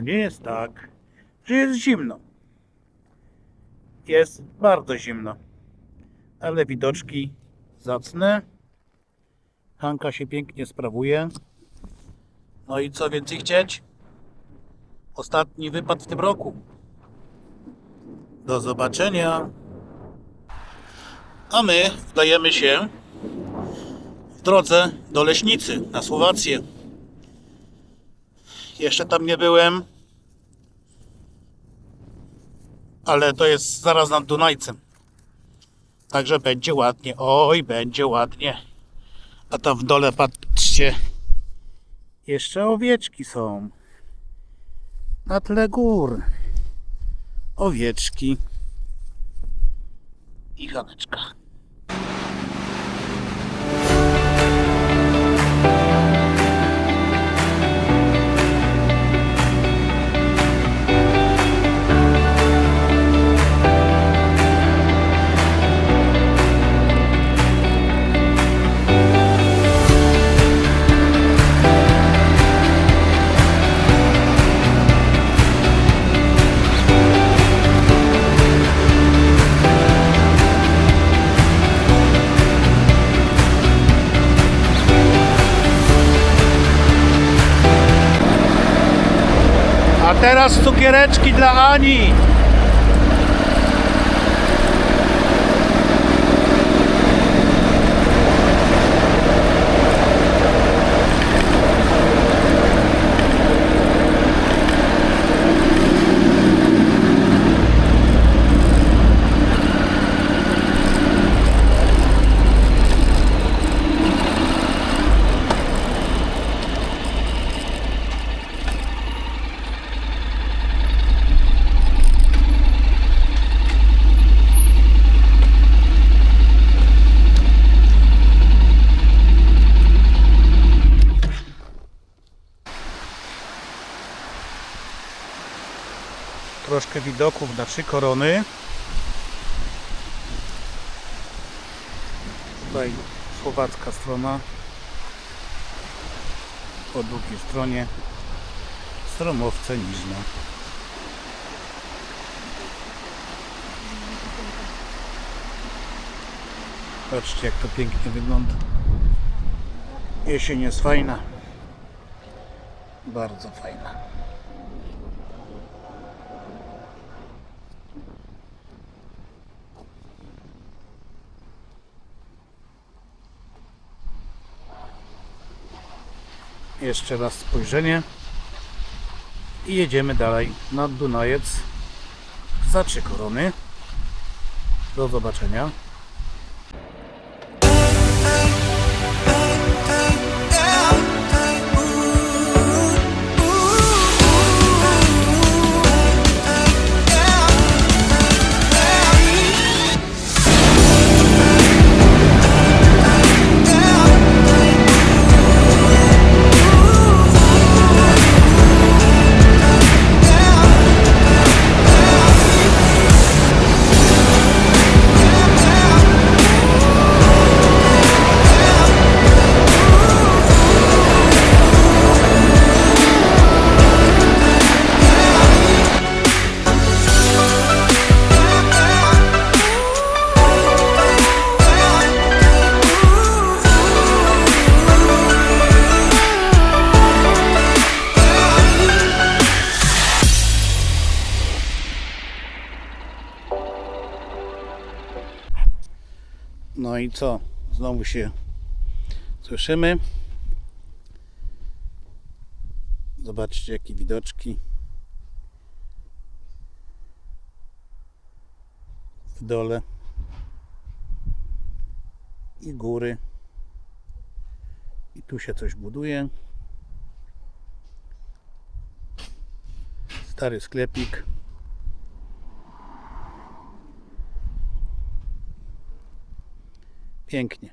nie jest tak, że jest zimno. Jest bardzo zimno. Ale widoczki zacne. Hanka się pięknie sprawuje. No i co więcej chcieć? Ostatni wypad w tym roku. Do zobaczenia. A my wdajemy się w drodze do Leśnicy na Słowację. Jeszcze tam nie byłem, ale to jest zaraz nad Dunajcem. Także będzie ładnie. Oj, będzie ładnie. A tam w dole patrzcie. Jeszcze owieczki są. Na tle gór. Owieczki. I Haneczka. A teraz cukiereczki dla Ani. Troszkę widoków na trzy korony. Tutaj słowacka strona. Po drugiej stronie stromowce niżne. Patrzcie jak to pięknie wygląda. Jesień jest fajna. Bardzo fajna. Jeszcze raz spojrzenie i jedziemy dalej nad Dunajec za trzy korony. Do zobaczenia. No i co? Znowu się słyszymy. Zobaczcie jakie widoczki. W dole. I góry. I tu się coś buduje. Stary sklepik. Pięknie.